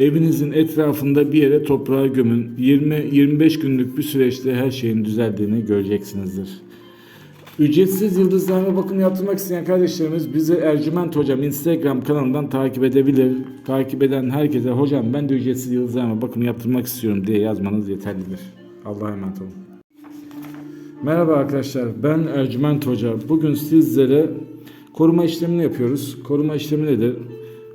Evinizin etrafında bir yere toprağa gömün. 20-25 günlük bir süreçte her şeyin düzeldiğini göreceksinizdir. Ücretsiz yıldızlarına bakım yaptırmak isteyen kardeşlerimiz bizi Ercüment Hocam Instagram kanalından takip edebilir. Takip eden herkese hocam ben de ücretsiz yıldızlarına bakım yaptırmak istiyorum diye yazmanız yeterlidir. Allah'a emanet olun. Merhaba arkadaşlar ben Ercüment Hoca. Bugün sizlere koruma işlemini yapıyoruz. Koruma işlemi nedir?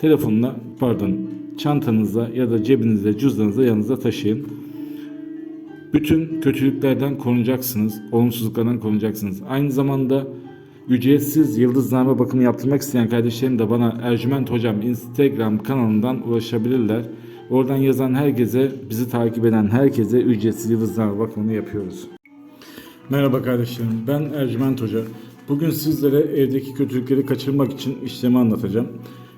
telefonuna pardon çantanızda ya da cebinizde cüzdanınızda yanınızda taşıyın. Bütün kötülüklerden korunacaksınız, olumsuzluklardan korunacaksınız. Aynı zamanda ücretsiz yıldızname bakımı yaptırmak isteyen kardeşlerim de bana Ercüment Hocam Instagram kanalından ulaşabilirler. Oradan yazan herkese, bizi takip eden herkese ücretsiz yıldızname bakımını yapıyoruz. Merhaba kardeşlerim, ben Ercüment Hoca. Bugün sizlere evdeki kötülükleri kaçırmak için işlemi anlatacağım.